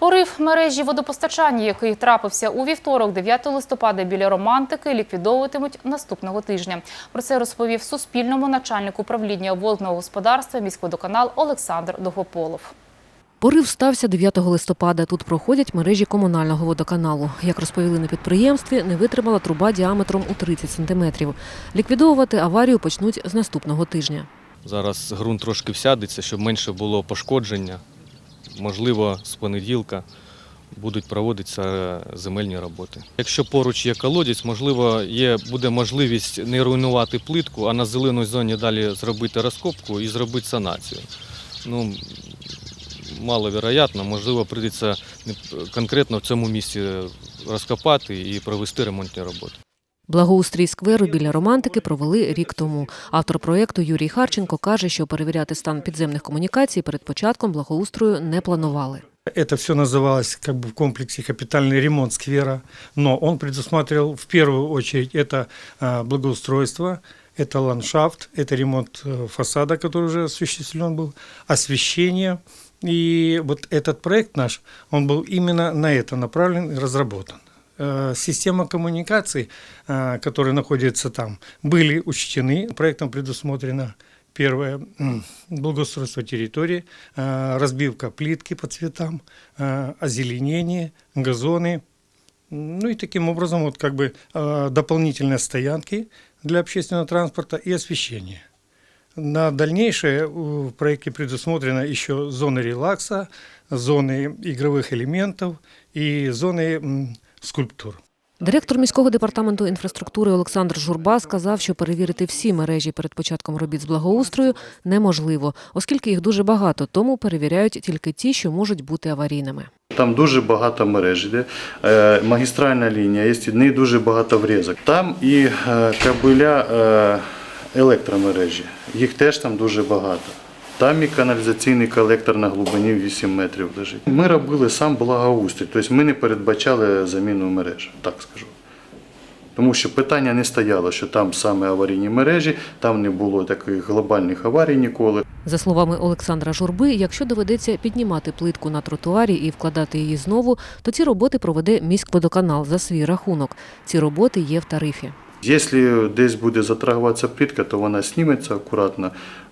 Порив мережі водопостачання, який трапився у вівторок, 9 листопада біля романтики, ліквідовуватимуть наступного тижня. Про це розповів Суспільному начальник управління водного господарства міськводоканал Олександр Довгополов. Порив стався 9 листопада. Тут проходять мережі комунального водоканалу. Як розповіли на підприємстві, не витримала труба діаметром у 30 сантиметрів. Ліквідовувати аварію почнуть з наступного тижня. Зараз ґрунт трошки всядеться, щоб менше було пошкодження. Можливо, з понеділка будуть проводитися земельні роботи. Якщо поруч є колодязь, можливо, є, буде можливість не руйнувати плитку, а на зеленій зоні далі зробити розкопку і зробити санацію. Ну, маловероятно, можливо, прийдеться конкретно в цьому місці розкопати і провести ремонтні роботи. Благоустрій скверу біля романтики провели рік тому. Автор проєкту Юрій Харченко каже, що перевіряти стан підземних комунікацій перед початком благоустрою не планували. Это все называлось как бы в комплексе капитальный ремонт сквера, но он предусматривал в первую очередь это а, благоустройство, это ландшафт, это ремонт э, фасада, который уже осуществлен был, освещение. И вот этот проект наш, он был именно на это направлен и разработан. Э, Система коммуникаций, э, которые находятся там, были учтены. Проектом предусмотрено Первое благоустройство территории, э, разбивка плитки по цветам, озеленение, газоны. Ну и таким образом вот как бы дополнительные стоянки для общественного транспорта и освещение. На дальнейшее в проекте предусмотрено еще зоны релакса, зоны игровых элементов и зоны скульптур. Директор міського департаменту інфраструктури Олександр Журба сказав, що перевірити всі мережі перед початком робіт з благоустрою неможливо, оскільки їх дуже багато, тому перевіряють тільки ті, що можуть бути аварійними. Там дуже багато мереж йде, е, магістральна лінія, є в неї дуже багато врізок. Там і е, кабеля е, електромережі, їх теж там дуже багато. Там і каналізаційний колектор на глибині 8 метрів лежить. Ми робили сам благоустрій, тобто ми не передбачали заміну мереж, так скажу. Тому що питання не стояло, що там саме аварійні мережі, там не було таких глобальних аварій ніколи. За словами Олександра Журби, якщо доведеться піднімати плитку на тротуарі і вкладати її знову, то ці роботи проведе міськводоканал за свій рахунок. Ці роботи є в тарифі. Якщо десь буде затрагуватися плитка, то вона зніметься акуратно,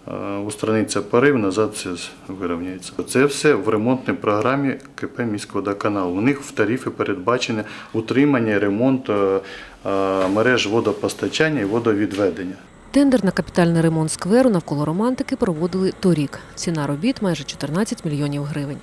е, устраниться порив, назад все вирівняється. Це все в ремонтній програмі КП «Міськводоканал». У них в тарифі передбачене утримання ремонт е, е, мереж водопостачання і водовідведення. Тендер на капітальний ремонт скверу навколо романтики проводили торік. Ціна робіт майже 14 мільйонів гривень.